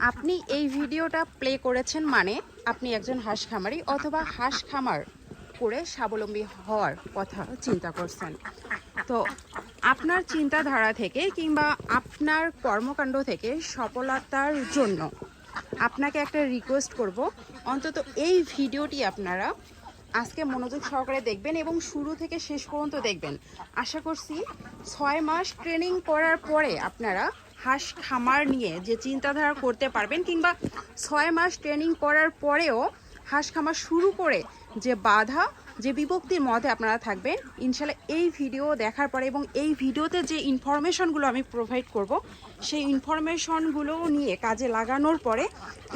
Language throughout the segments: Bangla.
আপনি এই ভিডিওটা প্লে করেছেন মানে আপনি একজন হাঁস খামারি অথবা হাঁস খামার করে স্বাবলম্বী হওয়ার কথা চিন্তা করছেন। তো আপনার চিন্তাধারা থেকে কিংবা আপনার কর্মকাণ্ড থেকে সফলতার জন্য আপনাকে একটা রিকোয়েস্ট করব। অন্তত এই ভিডিওটি আপনারা আজকে মনোযোগ সহকারে দেখবেন এবং শুরু থেকে শেষ পর্যন্ত দেখবেন। আশা করছি ছয় মাস ট্রেনিং করার পরে আপনারা হাঁস খামার নিয়ে যে চিন্তাধারা করতে পারবেন কিংবা ছয় মাস ট্রেনিং করার পরেও হাঁস খামার শুরু করে যে বাধা, যে বিভক্তির মধ্যে আপনারা থাকবেন, ইনশাল্লাহ এই ভিডিও দেখার পরে এবং এই ভিডিওতে যে ইনফরমেশনগুলো আমি প্রোভাইড করব, সেই ইনফরমেশনগুলো নিয়ে কাজে লাগানোর পরে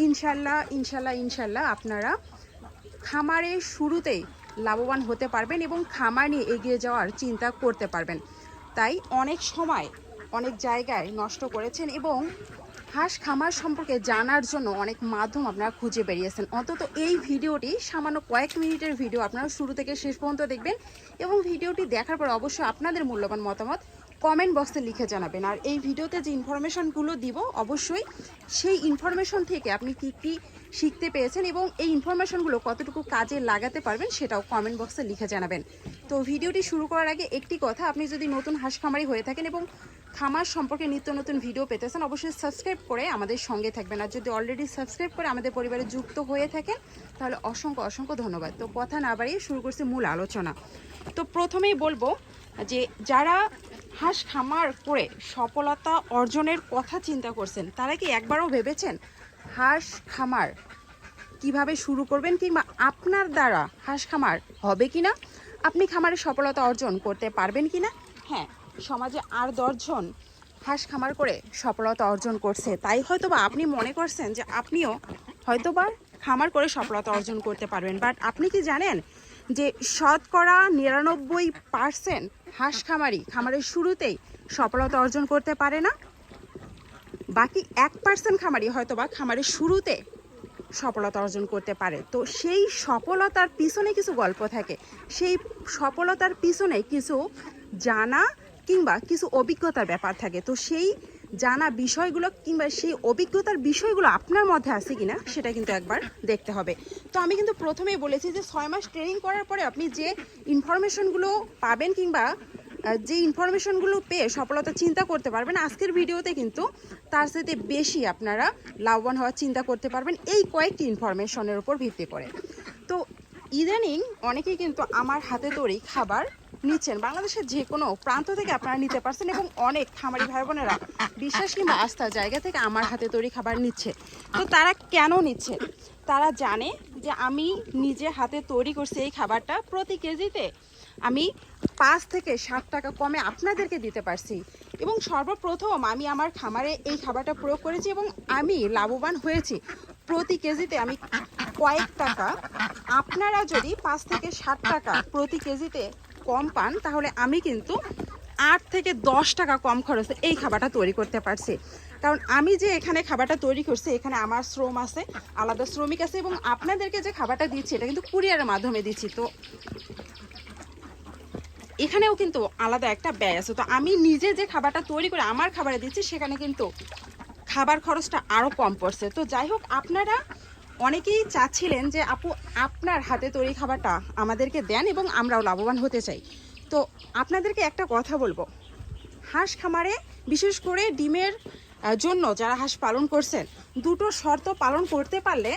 ইনশাল্লাহ ইনশাল্লাহ ইনশাল্লাহ আপনারা খামারের শুরুতেই লাভবান হতে পারবেন এবং খামার নিয়ে এগিয়ে যাওয়ার চিন্তা করতে পারবেন। তাই অনেক সময় অনেক জায়গায় নষ্ট করেছেন এবং হাঁস খামার সম্পর্কে জানার জন্য অনেক মাধ্যম আপনারা খুঁজে বেরিয়েছেন। অন্তত এই ভিডিওটি সামান্য কয়েক মিনিটের ভিডিও আপনারা শুরু থেকে শেষ পর্যন্ত দেখবেন এবং ভিডিওটি দেখার পর অবশ্যই আপনাদের মূল্যবান মতামত কমেন্ট বক্সে লিখে জানাবেন। আর এই ভিডিওতে যে ইনফরমেশনগুলো দিব, অবশ্যই সেই ইনফরমেশন থেকে আপনি কী কী শিখতে পেয়েছেন এবং এই ইনফরমেশনগুলো কতটুকু কাজে লাগাতে পারবেন সেটাও কমেন্ট বক্সে লিখে জানাবেন। তো ভিডিওটি শুরু করার আগে একটি কথা, আপনি যদি নতুন হাঁস খামারি হয়ে থাকেন এবং খামার সম্পর্কে নিত্য নতুন ভিডিও পেতে চান অবশ্যই সাবস্ক্রাইব করে আমাদের সঙ্গে থাকবেন। আর যদি অলরেডি সাবস্ক্রাইব করে আমাদের পরিবারে যুক্ত হয়ে থাকেন, তাহলে অসংখ্য অসংখ্য ধন্যবাদ। তো কথা না বাড়িয়ে শুরু করছি মূল আলোচনা। তো প্রথমেই বলব যে যারা হাঁস খামার করে সফলতা অর্জনের কথা চিন্তা করছেন, তারা কি একবারও ভেবেছেন হাঁস খামার কীভাবে শুরু করবেন কিংবা আপনার দ্বারা হাঁস খামার হবে কি না আপনি খামারে সফলতা অর্জন করতে পারবেন কিনা? হ্যাঁ সমাজে আর দশজন হাঁস খামার করে সফলতা অর্জন করছে, তাই হয়তো বা আপনি মনে করছেন যে আপনিও হয়তোবা খামার করে সফলতা অর্জন করতে পারবেন বাট আপনি কি জানেন যে শতকরা নিরানব্বই পার্সেন্ট হাঁস খামারি খামারের শুরুতেই সফলতা অর্জন করতে পারে না। বাকি এক পার্সেন্ট খামারি হয়তো বা খামারের শুরুতে সফলতা অর্জন করতে পারে। তো সেই সফলতার পিছনে কিছু গল্প থাকে। সেই সফলতার পিছনে কিছু জানা কিংবা কিছু অভিজ্ঞতার ব্যাপার থাকে। তো সেই জানা বিষয়গুলো কিংবা সেই অভিজ্ঞতার বিষয়গুলো আপনার মধ্যে আছে কিনা, সেটা কিন্তু একবার দেখতে হবে। তো আমি কিন্তু প্রথমেই বলেছি যে ছয় মাস ট্রেনিং করার পরে আপনি যে ইনফরমেশনগুলো পাবেন কিংবা যে ইনফরমেশনগুলো পেয়ে সফলতা চিন্তা করতে পারবেন, আজকের ভিডিওতে কিন্তু তার সাথে বেশি আপনারা লাভবান হওয়ার চিন্তা করতে পারবেন এই কয়েকটি ইনফরমেশনের উপর ভিত্তি করে। তো ইদানিং অনেকেই কিন্তু আমার হাতে তৈরি খাবার নিচ্ছেন। বাংলাদেশের যে কোনো প্রান্ত থেকে আপনারা নিতে পারছেন এবং অনেক খামারি ভাই বোনেরা বিশ্বাস কিংবা আস্থার জায়গা থেকে আমার হাতে তৈরি খাবার নিচ্ছে। তো তারা কেন নিচ্ছে? তারা জানে যে আমি নিজে হাতে তৈরি করছি এই খাবারটা প্রতি কেজিতে আমি পাঁচ থেকে ষাট টাকা কমে আপনাদেরকে দিতে পারছি। এবং সর্বপ্রথম আমি আমার খামারে এই খাবারটা প্রয়োগ করেছি এবং আমি লাভবান হয়েছি। প্রতি কেজিতে আমি কয়েক টাকা, আপনারা যদি পাঁচ থেকে ষাট টাকা প্রতি কেজিতে কম পান, তাহলে আমি কিন্তু আট থেকে দশ টাকা কম খরচে এই খাবারটা তৈরি করতে পারছি। কারণ আমি যে এখানে খাবারটা তৈরি করছি, এখানে আমার শ্রম আছে, আলাদা শ্রমিক আছে এবং আপনাদেরকে যে খাবারটা দিচ্ছি, এটা কিন্তু কুরিয়ারের মাধ্যমে দিচ্ছি। তো এখানেও কিন্তু আলাদা একটা ব্যয় আছে। তো আমি নিজে যে খাবারটা তৈরি করে আমার খাবারে দিচ্ছি, সেখানে কিন্তু খাবার খরচটা আরও কম পড়ছে। তো যাই হোক, আপনারা অনেকেই চাচ্ছিলেন যে, আপু, আপনার হাতে তৈরি খাবারটা আমাদেরকে দেন এবং আমরাও লাভবান হতে চাই। তো আপনাদেরকে একটা কথা বলব। হাঁস খামারে বিশেষ করে ডিমের জন্য যারা হাঁস পালন করছেন, দুটো শর্ত পালন করতে পারলে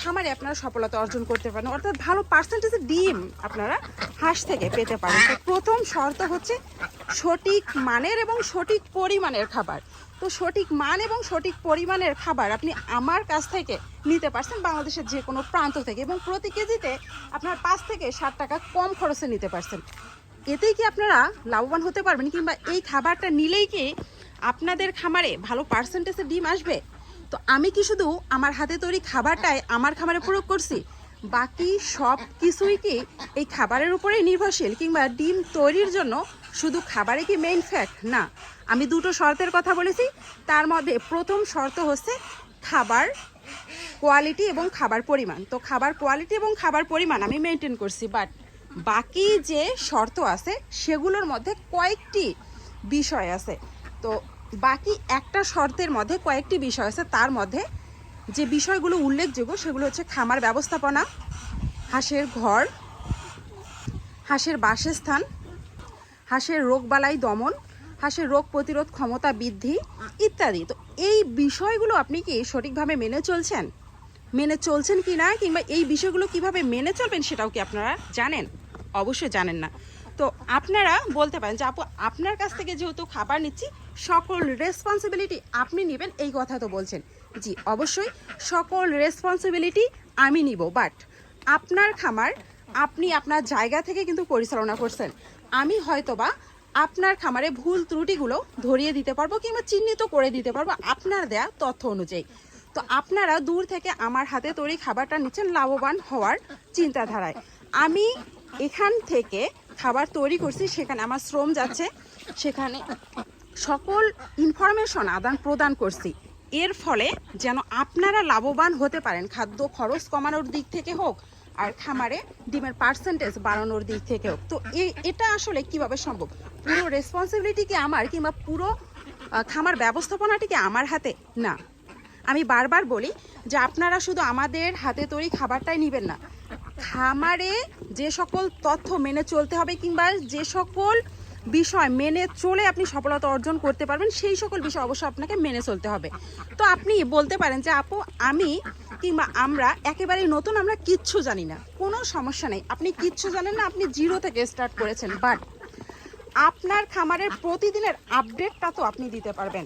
খামারে আপনারা সফলতা অর্জন করতে পারেন। অর্থাৎ ভালো পার্সেন্টেজের ডিম আপনারা হাঁস থেকে পেতে পারেন। তো প্রথম শর্ত হচ্ছে সঠিক মানের এবং সঠিক পরিমাণের খাবার। তো সঠিক মান এবং সঠিক পরিমাণের খাবার আপনি আমার কাছ থেকে নিতে পারছেন বাংলাদেশের যে কোনো প্রান্ত থেকে এবং প্রতি কেজিতে আপনার পাঁচ থেকে ষাট টাকা কম খরচে নিতে পারছেন। এতেই কি আপনারা লাভবান হতে পারবেন কিংবা এই খাবারটা নিলেই কি আপনাদের খামারে ভালো পার্সেন্টেজের ডিম আসবে? তো আমি কি শুধু আমার হাতে তৈরি খাবারটাই আমার খামারে প্রয়োগ করছি, বাকি সব কিছুই কি এই খাবারের উপরেই নির্ভরশীল কিংবা ডিম তৈরির জন্য শুধু খাবারে কি মেইন ফ্যাক্ট না আমি দুটো শর্তের কথা বলেছি। তার মধ্যে প্রথম শর্ত হচ্ছে খাবার কোয়ালিটি এবং খাবার পরিমাণ। তো খাবার কোয়ালিটি এবং খাবার পরিমাণ আমি মেনটেন করছি বাট বাকি যে শর্ত আছে, সেগুলোর মধ্যে কয়েকটি বিষয় আছে। তো বাকি একটা শর্তের মধ্যে কয়েকটি বিষয় আছে, তার মধ্যে যে বিষয়গুলো উল্লেখযোগ্য, সেগুলো হচ্ছে খামার ব্যবস্থাপনা, হাঁসের ঘর, হাঁসের বাসস্থান, হাঁসের রোগবালাই দমন হাঁসের রোগ প্রতিরোধ ক্ষমতা বৃদ্ধি ইত্যাদি। তো এই বিষয়গুলো আপনি কি সঠিকভাবে মেনে চলছেন? মেনে চলছেন কি না? কিংবা এই বিষয়গুলো কীভাবে মেনে চলবেন সেটাও কি আপনারা জানেন? অবশ্যই জানেন না। তো আপনারা বলতে পারেন যে আপু, আপনার কাছ থেকে যেহেতু খাবার নিচ্ছি, সকল রেসপন্সিবিলিটি আপনি নেবেন, এই কথা তো বলছেন। জি, অবশ্যই সকল রেসপন্সিবিলিটি আমি নিব। বাট আপনার খামার, আপনি আপনার জায়গা থেকে কিন্তু পরিচালনা করছেন। আমি হয়তোবা আপনার খামারে ভুল ত্রুটিগুলো ধরিয়ে দিতে পারব কিংবা চিহ্নিত করে দিতে পারব আপনার দেয়া তথ্য অনুযায়ী। তো আপনারা দূর থেকে আমার হাতে তৈরি খাবারটা নিচ্ছেন লাভবান হওয়ার চিন্তাধারায়। আমি এখান থেকে খাবার তৈরি করছি, সেখানে আমার শ্রম যাচ্ছে, সেখানে সকল ইনফরমেশন আদান প্রদান করছি। এর ফলে যেন আপনারা লাভবান হতে পারেন, খাদ্য খরচ কমানোর দিক থেকে হোক আর খামারে ডিমের পার্সেন্টেজ বাড়ানোর দিক থেকেও। তো এটা আসলে কীভাবে সম্ভব? পুরো রেসপন্সিবিলিটি কি আমার কিংবা পুরো খামার ব্যবস্থাপনাটি কি আমার হাতে? না। আমি বারবার বলি যে আপনারা শুধু আমাদের হাতে তৈরি খাবারটাই নেবেন না। খামারে যে সকল তথ্য মেনে চলতে হবে কিংবা যে সকল বিষয় মেনে চলে আপনি সফলতা অর্জন করতে পারবেন, সেই সকল বিষয় অবশ্যই আপনাকে মেনে চলতে হবে। তো আপনি বলতে পারেন যে আপু, আমি কিংবা আমরা একেবারে নতুন আমরা কিচ্ছু জানি না। কোনো সমস্যা নেই। আপনি কিচ্ছু জানেন না, আপনি জিরো থেকে স্টার্ট করেছেন। বাট আপনার খামারের প্রতিদিনের আপডেটটা তো আপনি দিতে পারবেন।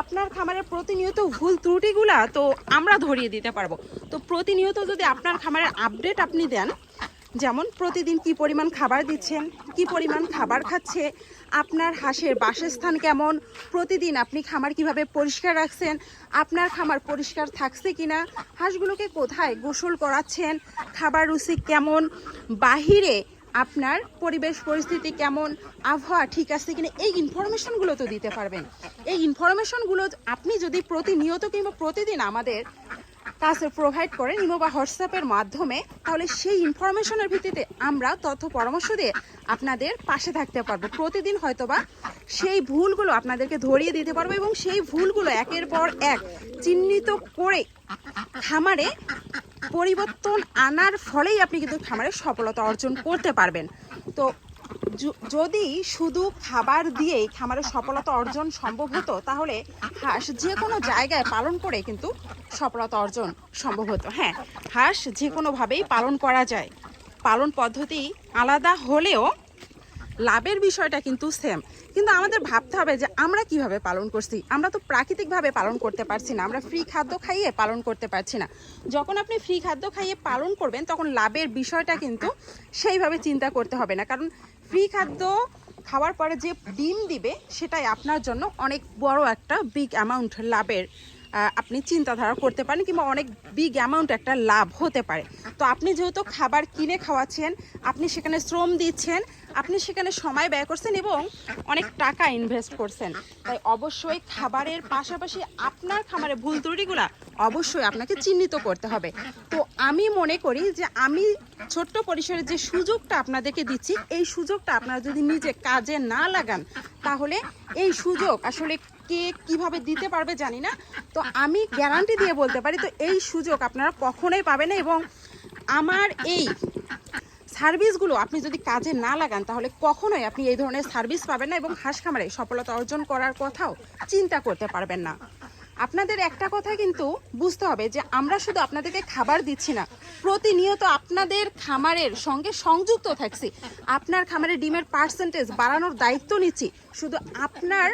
আপনার খামারের প্রতিনিয়ত ভুল ত্রুটিগুলা তো আমরা ধরিয়ে দিতে পারব। তো প্রতিনিয়ত যদি আপনার খামারের আপডেট আপনি দেন যেমন প্রতিদিন কি পরিমাণ খাবার দিচ্ছেন, কি পরিমাণ খাবার খাচ্ছে, আপনার হাঁসের বাসস্থান কেমন, প্রতিদিন আপনি খামার কীভাবে পরিষ্কার রাখছেন, আপনার খামার পরিষ্কার থাকছে কিনা, হাঁসগুলোকে কোথায় গোসল করাচ্ছেন, খাবার রুচি কেমন, বাহিরে আপনার পরিবেশ পরিস্থিতি কেমন, আবহাওয়া ঠিক আছে কিনা, এই ইনফরমেশনগুলো তো দিতে পারবেন। এই ইনফরমেশনগুলো আপনি যদি প্রতিনিয়ত কিংবা প্রতিদিন আমাদের কাছে প্রোভাইড করেন ইমো বা হোয়াটসঅ্যাপের মাধ্যমে। তাহলে সেই ইনফরমেশনের ভিত্তিতে আমরা তথ্য পরামর্শ দিয়ে আপনাদের পাশে থাকতে পারব। প্রতিদিন হয়তোবা সেই ভুলগুলো আপনাদেরকে ধরিয়ে দিতে পারব এবং সেই ভুলগুলো একের পর এক চিহ্নিত করে খামারে পরিবর্তন আনার ফলেই আপনি কিন্তু খামারে সফলতা অর্জন করতে পারবেন। তো যদি শুধু খাবার দিয়েই খামারে সফলতা অর্জন সম্ভব হতো, তাহলে হাঁস যে কোনো জায়গায় পালন করে কিন্তু সফলতা অর্জন সম্ভব হতো। হ্যাঁ হাঁস যে কোনোভাবেই পালন করা যায়। পালন পদ্ধতি আলাদা হলেও লাভের বিষয়টা কিন্তু সেম কিন্তু আমাদের ভাবতে হবে যে আমরা কীভাবে পালন করছি? আমরা তো প্রাকৃতিকভাবে পালন করতে পারছি না, আমরা ফ্রি খাদ্য খাইয়ে পালন করতে পারছি না। যখন আপনি ফ্রি খাদ্য খাইয়ে পালন করবেন, তখন লাভের বিষয়টা কিন্তু সেইভাবে চিন্তা করতে হবে না। কারণ ফ্রি খাদ্য খাওয়ার পরে যে ডিম দিবে, সেটাই আপনার জন্য অনেক বড় একটা বিগ অ্যামাউন্ট লাভের আপনি চিন্তাধারা করতে পারেন কিংবা অনেক বিগ অ্যামাউন্ট একটা লাভ হতে পারে। তো আপনি যেহেতু খাবার কিনে খাওয়াচ্ছেন, আপনি সেখানে শ্রম দিচ্ছেন আপনি সেখানে সময় ব্যয় করছেন এবং অনেক টাকা ইনভেস্ট করছেন। তাই অবশ্যই খাবারের পাশাপাশি আপনার খামারে ভুল ত্রুটিগুলা অবশ্যই আপনাকে চিহ্নিত করতে হবে। তো আমি মনে করি যে আমি ছোট্ট পরিসরের যে সুযোগটা আপনাদেরকে দিচ্ছি, এই সুযোগটা আপনারা যদি নিজে কাজে না লাগান, তাহলে এই সুযোগ আসলে কে কীভাবে দিতে পারবে জানি না। তো আমি গ্যারান্টি দিয়ে বলতে পারি, তো এই সুযোগ আপনারা কখনোই পাবেন না এবং আমার এই সার্ভিসগুলো আপনি যদি কাজে না লাগান, তাহলে কখনোই আপনি এই ধরনের সার্ভিস পাবেন না এবং হাঁস খামারে সফলতা অর্জন করার কথাও চিন্তা করতে পারবেন না। আপনাদের একটা কথা কিন্তু বুঝতে হবে যে, আমরা শুধু আপনাদেরকে খাবার দিচ্ছি না, প্রতিনিয়ত আপনাদের খামারের সঙ্গে সংযুক্ত থাকছি। আপনার খামারে ডিমের পার্সেন্টেজ বাড়ানোর দায়িত্ব নিচ্ছি। শুধু আপনার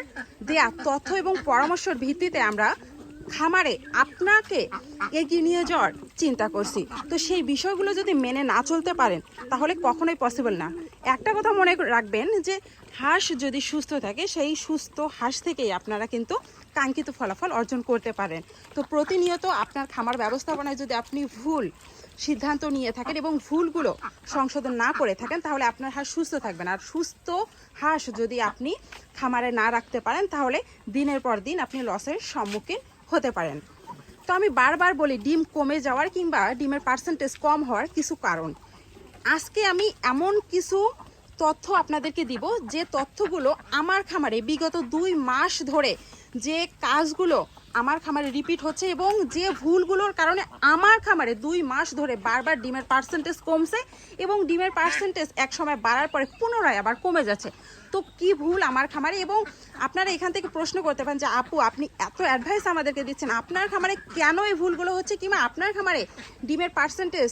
দেয়া তথ্য এবং পরামর্শের ভিত্তিতে আমরা খামারে আপনাকে এগিয়ে নিয়ে যাওয়ার চিন্তা করছি। তো সেই বিষয়গুলো যদি মেনে না চলতে পারেন, তাহলে কখনোই পসিবল না। একটা কথা মনে রাখবেন যে, হাঁস যদি সুস্থ থাকে, সেই সুস্থ হাঁস থেকেই আপনারা কিন্তু কাঙ্ক্ষিত ফলাফল অর্জন করতে পারেন। তো প্রতিনিয়ত আপনার খামার ব্যবস্থাপনায় যদি আপনি ভুল সিদ্ধান্ত নিয়ে থাকেন এবং ভুলগুলো সংশোধন না করে থাকেন, তাহলে আপনার হাঁস সুস্থ থাকবেন আর সুস্থ হাঁস যদি আপনি খামারে না রাখতে পারেন, তাহলে দিনের পর দিন আপনি লসের সম্মুখীন হতে পারেন। তো আমি বারবার বলি, ডিম কমে যাওয়ার কিংবা ডিমের পার্সেন্টেজ কম হওয়ার কিছু কারণ। আজকে আমি এমন কিছু তথ্য আপনাদেরকে দিব, যে তথ্যগুলো আমার খামারে বিগত দুই মাস ধরে যে কাজগুলো আমার খামারে রিপিট হচ্ছে এবং যে ভুলগুলোর কারণে আমার খামারে দুই মাস ধরে বারবার ডিমের পার্সেন্টেজ কমছে এবং ডিমের পার্সেন্টেজ এক সময় বাড়ার পরে পুনরায় আবার কমে যাচ্ছে। তো কি ভুল আমার খামারে? এবং আপনারা এখান থেকে প্রশ্ন করতে পারেন যে, আপু, আপনি এত অ্যাডভাইস আমাদেরকে দিচ্ছেন। আপনার খামারে কেন এই ভুলগুলো হচ্ছে কিংবা আপনার খামারে ডিমের পার্সেন্টেজ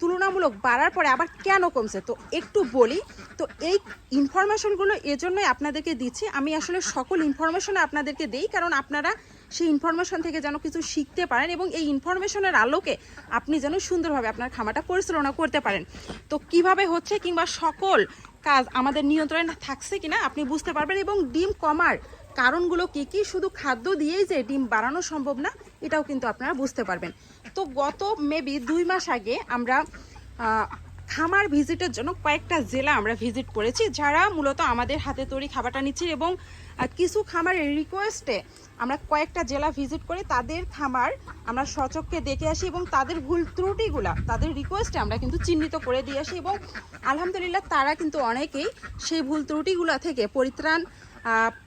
তুলনামূলক বাড়ার পরে আবার কেন কমছে? তো একটু বলি, তো এই ইনফরমেশনগুলো এজন্যই আপনাদেরকে দিচ্ছি। আমি আসলে সকল ইনফরমেশন আপনাদেরকে দিই, কারণ আপনারা সেই ইনফরমেশন থেকে যেন কিছু শিখতে পারেন এবং এই ইনফরমেশনের আলোকে আপনি যেন সুন্দরভাবে আপনার খামারটা পরিচালনা করতে পারেন। তো কীভাবে হচ্ছে কিংবা সকল কাজ আমাদের নিয়ন্ত্রণে থাকছে কিনা আপনি বুঝতে পারবেন এবং ডিম কমার কারণগুলো কি কি? শুধু খাদ্য দিয়েই যে ডিম বাড়ানো সম্ভব না, এটাও কিন্তু আপনারা বুঝতে পারবেন। তো গত মেবি দুই মাস আগে আমরা খামার ভিজিটের জন্য কয়েকটা জেলা আমরা ভিজিট করেছি, যারা মূলত আমাদের হাতে তৈরি খাবারটা নিচ্ছে এবং কিছু খামারের রিকোয়েস্টে আমরা কয়েকটা জেলা ভিজিট করে তাদের খামার আমরা সচককে দেখে আসি এবং তাদের ভুল ত্রুটিগুলা, তাদের রিকোয়েস্টে আমরা কিন্তু চিহ্নিত করে দিয়ে আসি এবং আলহামদুলিল্লাহ তারা কিন্তু অনেকেই সেই ভুল ত্রুটিগুলা থেকে পরিত্রাণ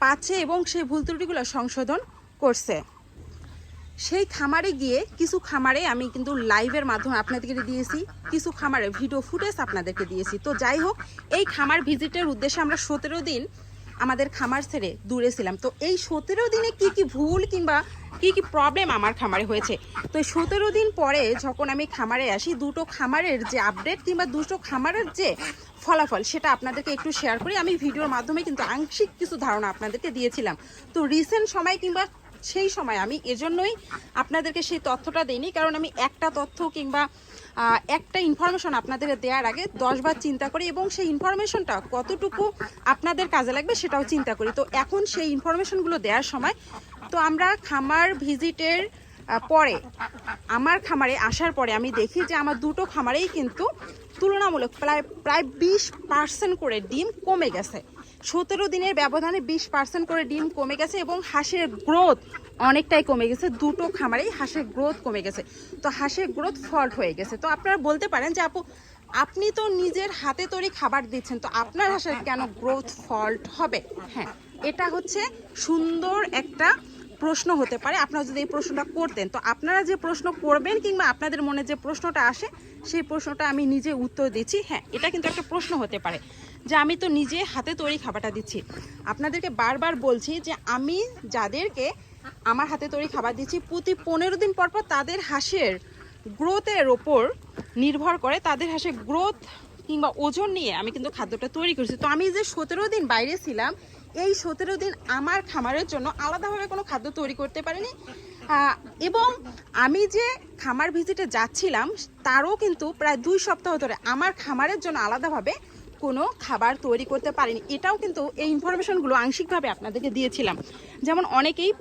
পাচ্ছে এবং সেই ভুল ত্রুটিগুলো সংশোধন করছে। সেই খামারে গিয়ে কিছু খামারে আমি কিন্তু লাইভের মাধ্যমে আপনাদেরকে দিয়েছি, কিছু খামারে ভিডিও ফুটেজ আপনাদেরকে দিয়েছি। তো যাই হোক, এই খামার ভিজিটের উদ্দেশ্যে আমরা সতেরো দিন আমাদের খামার ছেড়ে দূরে ছিলাম। তো এই সতেরো দিনে কি কি ভুল কিংবা কি কি প্রবলেম আমার খামারে হয়েছে? তো সতেরো দিন পরে যখন আমি খামারে আসি, দুটো খামারের যে আপডেট কিংবা দুটো খামারের যে ফলাফল, সেটা আপনাদেরকে একটু শেয়ার করি। আমি ভিডিওর মাধ্যমে কিন্তু আংশিক কিছু ধারণা আপনাদেরকে দিয়েছিলাম। তো রিসেন্ট সময় কিংবা সেই সময় আমি এজন্যই আপনাদেরকে সেই তথ্যটা দিইনি, কারণ আমি একটা তথ্য কিংবা একটা ইনফরমেশন আপনাদের দেওয়ার আগে দশবার চিন্তা করি এবং সেই ইনফরমেশনটা কতটুকু আপনাদের কাজে লাগবে সেটাও চিন্তা করি। তো এখন সেই ইনফরমেশনগুলো দেওয়ার সময়, তো আমরা খামার ভিজিটের পরে, আমার খামারে আসার পরে আমি দেখি যে আমার দুটো খামারেই কিন্তু তুলনামূলক প্রায় প্রায় বিশ পার্সেন্ট করে ডিম কমে গেছে। সতেরো দিনের ব্যবধানে বিশ পার্সেন্ট করে ডিম কমে গেছে এবং হাঁসের গ্রোথ অনেকটাই কমে গেছে, দুটো খামারেই হাঁসের গ্রোথ কমে গেছে। তো হাঁসের গ্রোথ ফল্ট হয়ে গেছে। তো আপনারা বলতে পারেন যে আপু, আপনি তো নিজের হাতে তৈরি খাবার দিচ্ছেন, তো আপনার হাঁসের কেন গ্রোথ ফল্ট হবে? হ্যাঁ এটা হচ্ছে সুন্দর একটা প্রশ্ন হতে পারে। আপনারা যদি এই প্রশ্নটা করতেন, তো আপনারা যে প্রশ্ন করবেন কিংবা আপনাদের মনে যে প্রশ্নটা আসে, সেই প্রশ্নটা আমি নিজে উত্তর দিচ্ছি। হ্যাঁ এটা কিন্তু একটা প্রশ্ন হতে পারে যে আমি তো নিজে হাতে তৈরি খাবারটা দিচ্ছি। আপনাদেরকে বারবার বলছি যে আমি যাদেরকে আমার হাতে তৈরি খাবার দিচ্ছি। প্রতি পনেরো দিন পর পর তাদের হাঁসের গ্রোথের ওপর নির্ভর করে। তাদের হাঁসের গ্রোথ কিংবা ওজন নিয়ে আমি কিন্তু খাদ্যটা তৈরি করছি। তো আমি যে সতেরো দিন বাইরে ছিলাম, এই সতেরো দিন আমার খামারের জন্য আলাদাভাবে কোনো খাদ্য তৈরি করতে পারিনি। এবং আমি যে খামার ভিজিটে যাচ্ছিলাম, তারও কিন্তু প্রায় দুই সপ্তাহ ধরে আমার খামারের জন্য আলাদাভাবে কোনো খাবার তৈরি করতে পারিনি। এটাও কিন্তু এই ইনফরমেশনগুলো আংশিকভাবে আপনাদেরকে দিয়েছিলাম। যেমন অনেকেই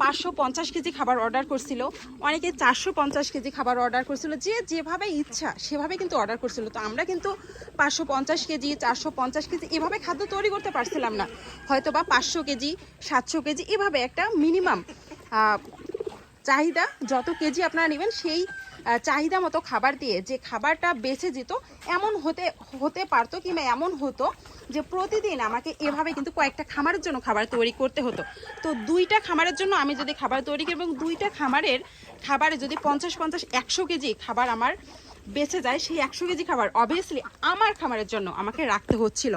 পাঁচশো পঞ্চাশ কেজি খাবার অর্ডার করছিল। অনেকে চারশো পঞ্চাশ কেজি খাবার অর্ডার করছিল। যে যেভাবে ইচ্ছা সেভাবে কিন্তু অর্ডার করছিল। তো আমরা কিন্তু পাঁচশো পঞ্চাশ কেজি, চারশো পঞ্চাশ কেজি এভাবে খাদ্য তৈরি করতে পারছিলাম না। হয়তো বা পাঁচশো কেজি, সাতশো কেজি এভাবে একটা মিনিমাম চাহিদা যত কেজি আপনারা নেবেন সেই চাহিদা মতো খাবার দিয়ে যে খাবারটা বেঁচে যেত এমন হতে হতে পারতো কিংবা এমন হতো যে প্রতিদিন আমাকে এভাবে কিন্তু কয়েকটা খামারের জন্য খাবার তৈরি করতে হতো। তো দুইটা খামারের জন্য আমি যদি খাবার তৈরি করি এবং দুইটা খামারের খাবারে যদি পঞ্চাশ পঞ্চাশ, একশো কেজি খাবার আমার বেঁচে যায়, সেই একশো কেজি খাবার অবভিয়াসলি আমার খামারের জন্য আমাকে রাখতে হচ্ছিল।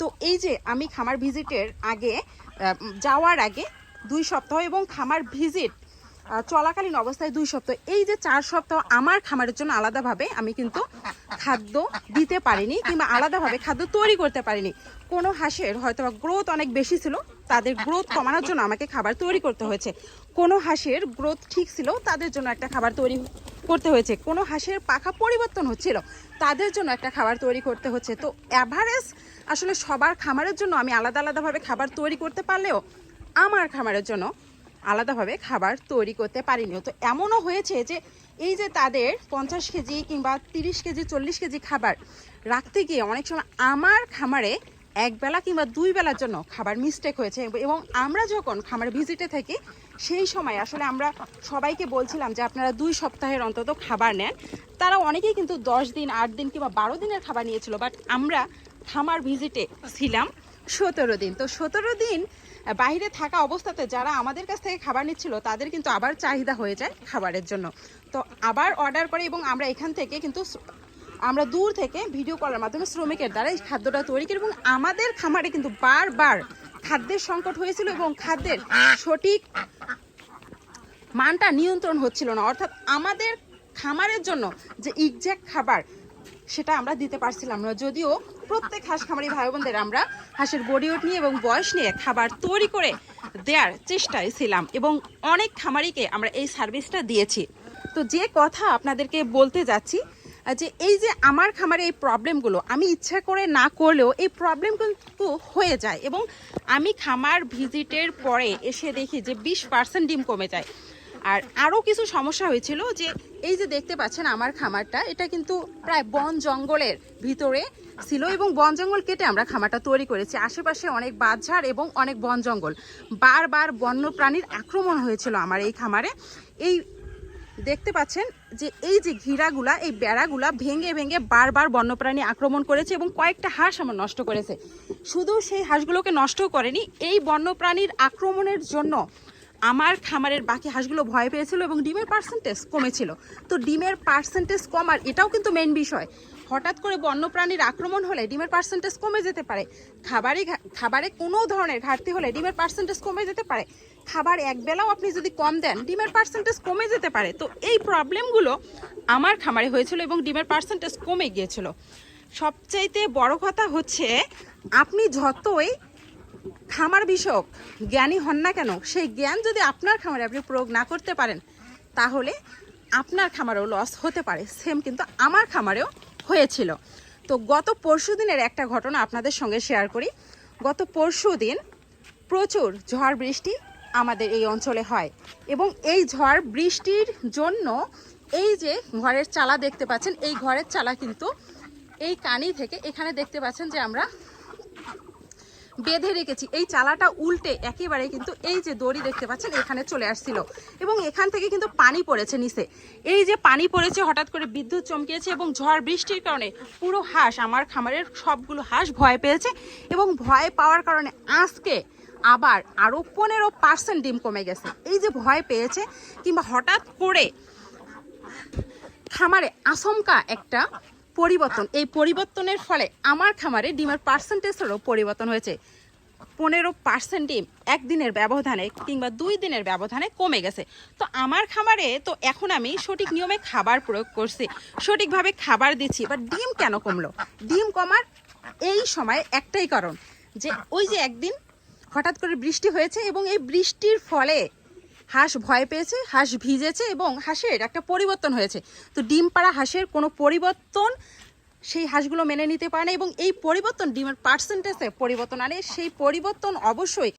তো এই যে আমি খামার ভিজিটের আগে যাওয়ার আগে দুই সপ্তাহ এবং খামার ভিজিট চলাকালীন অবস্থায় দুই সপ্তাহ। এই যে চার সপ্তাহ আমার খামারের জন্য আলাদাভাবে আমি কিন্তু খাদ্য দিতে পারিনি কিংবা আলাদাভাবে খাদ্য তৈরি করতে পারিনি। কোনো হাঁসের হয়তো গ্রোথ অনেক বেশি ছিল, তাদের গ্রোথ কমানোর জন্য আমাকে খাবার তৈরি করতে হয়েছে। কোনো হাঁসের গ্রোথ ঠিক ছিল, তাদের জন্য একটা খাবার তৈরি করতে হয়েছে। কোনো হাঁসের পাখা পরিবর্তন হচ্ছিল, তাদের জন্য একটা খাবার তৈরি করতে হচ্ছে। তো অ্যাভারেজ আসলে সবার খামারের জন্য আমি আলাদা আলাদাভাবে খাবার তৈরি করতে পারলেও আমার খামারের জন্য আলাদাভাবে খাবার তৈরি করতে পারিনি। তো এমনও হয়েছে যে এই যে তাদের পঞ্চাশ কেজি কিংবা তিরিশ কেজি, চল্লিশ কেজি খাবার রাখতে গিয়ে অনেক সময় আমার খামারে এক বেলা কিংবা দুই বেলার জন্য খাবার মিস্টেক হয়েছে এবং আমরা যখন খামার ভিজিটে থাকি, সেই সময় আসলে আমরা সবাইকে বলছিলাম যে আপনারা দুই সপ্তাহের অন্তত খাবার নেন। তারা অনেকেই কিন্তু দশ দিন, আট দিন কিংবা বারো দিনের খাবার নিয়েছিল বাট আমরা খামার ভিজিটে ছিলাম সতেরো দিন। তো সতেরো দিন বাইরে থাকা অবস্থাতে যারা আমাদের কাছ থেকে খাবার নিচ্ছিল, তাদের কিন্তু আবার চাহিদা হয়ে যায় খাবারের জন্য। তো আবার অর্ডার করে এবং আমরা এখান থেকে কিন্তু আমরা দূর থেকে ভিডিও কলের মাধ্যমে শ্রমিকের দ্বারা এই খাদ্যটা তৈরি করি এবং আমাদের খামারে কিন্তু বারবার খাদ্যের সংকট হয়েছিল এবং খাদ্যের সঠিক মানটা নিয়ন্ত্রণ হচ্ছিল না। অর্থাৎ আমাদের খামারের জন্য যে এক্সাক্ট খাবার সেটা আমরা দিতে পারছিলাম না। যদিও প্রত্যেক হাঁস খামারি ভাই বোনদের আমরা হাঁসের বডি ওয়েট নিয়ে এবং বয়স নিয়ে খাবার তৈরি করে দেওয়ার চেষ্টায় ছিলাম এবং অনেক খামারিকে আমরা এই সার্ভিসটা দিয়েছি। তো যে কথা আপনাদেরকে বলতে যাচ্ছি, যে এই যে আমার খামারে এই প্রবলেমগুলো, আমি ইচ্ছা করে না করলেও এই প্রবলেম কিন্তু হয়ে যায় এবং আমি খামার ভিজিটের পরে এসে দেখি যে বিশ পার্সেন্ট ডিম কমে যায়। আর আরও কিছু সমস্যা হয়েছিল যে এই যে দেখতে পাচ্ছেন আমার খামারটা, এটা কিন্তু প্রায় বন জঙ্গলের ভিতরে ছিল এবং বন জঙ্গল কেটে আমরা খামারটা তৈরি করেছি। আশেপাশে অনেক বাঁধঝাড় এবং অনেক বন জঙ্গল। বারবার বন্য প্রাণীর আক্রমণ হয়েছিল আমার এই খামারে। এই দেখতে পাচ্ছেন যে এই যে ঘিরাগুলা, এই বেড়াগুলা ভেঙে ভেঙে বারবার বন্যপ্রাণী আক্রমণ করেছে এবং কয়েকটা হাঁস আমার নষ্ট করেছে। শুধু সেই হাঁসগুলোকে নষ্ট করেনি, এই বন্যপ্রাণীর আক্রমণের জন্য আমার খামারের বাকি হাঁসগুলো ভয় পেয়েছিল এবং ডিমের পার্সেন্টেজ কমেছিল। তো ডিমের পার্সেন্টেজ কমার এটাও কিন্তু মেন বিষয়। হঠাৎ করে বন্যপ্রাণীর আক্রমণ হলে ডিমের পার্সেন্টেজ কমে যেতে পারে। খাবারে খাবারে কোনো ধরনের ঘাটতি হলে ডিমের পার্সেন্টেজ কমে যেতে পারে। খাবার এক বেলাও আপনি যদি কম দেন, ডিমের পার্সেন্টেজ কমে যেতে পারে। তো এই প্রবলেমগুলো আমার খামারে হয়েছিল এবং ডিমের পার্সেন্টেজ কমে গিয়েছিল। সবচাইতে বড় কথা হচ্ছে, আপনি যতই খামার বিষয়ক জ্ঞানী হন না কেন, সেই জ্ঞান যদি আপনার খামারে আপনি প্রয়োগ না করতে পারেন, তাহলে আপনার খামারেও লস হতে পারে। সেম কিন্তু আমার খামারেও হয়েছিল। তো গত পরশু দিনের একটা ঘটনা আপনাদের সঙ্গে শেয়ার করি। গত পরশু দিন প্রচুর ঝড় বৃষ্টি আমাদের এই অঞ্চলে হয় এবং এই ঝড় বৃষ্টির জন্য এই যে ঘরের চালা দেখতে পাচ্ছেন, এই ঘরের চালা কিন্তু এই কানি থেকে এখানে দেখতে পাচ্ছেন যে আমরা বেঁধে রেখেছি। এই চালাটা উল্টে একেবারে কিন্তু এই যে দড়ি দেখতে পাচ্ছেন, এখানে চলে আসছিল। এবং এখান থেকে কিন্তু পানি পড়েছে নিচে। এই যে পানি পড়েছে, হঠাৎ করে বিদ্যুৎ চমকিয়েছে এবং ঝড় বৃষ্টির কারণে পুরো হাঁস, আমার খামারের সবগুলো হাঁস ভয় পেয়েছে এবং ভয় পাওয়ার কারণে আজকে আবার আরও পনেরো পার্সেন্ট ডিম কমে গেছে। এই যে ভয় পেয়েছে কিংবা হঠাৎ করে খামারে আচমকা একটা পরিবর্তন, এই পরিবর্তনের ফলে আমার খামারে ডিমের পার্সেন্টেজেরও পরিবর্তন হয়েছে। পনেরো পার্সেন্ট ডিম একদিনের ব্যবধানে কিংবা দুই দিনের ব্যবধানে কমে গেছে। তো আমার খামারে তো এখন আমি সঠিক নিয়মে খাবার প্রয়োগ করছি, সঠিকভাবে খাবার দিচ্ছি বা ডিম কেন কমলো? ডিম কমার এই সময় একটাই কারণ, যে ওই যে একদিন হঠাৎ করে বৃষ্টি হয়েছে এবং এই বৃষ্টির ফলে হাঁস ভয় পেয়েছে, হাঁস ভিজেছে এবং হাঁসের একটা পরিবর্তন হয়েছে। তো ডিম পাড়া হাঁসের কোনো পরিবর্তন সেই হাঁসগুলো মেনে নিতে পারে না এবং এই পরিবর্তন ডিমের পার্সেন্টেজে পরিবর্তন আনে। সেই পরিবর্তন অবশ্যই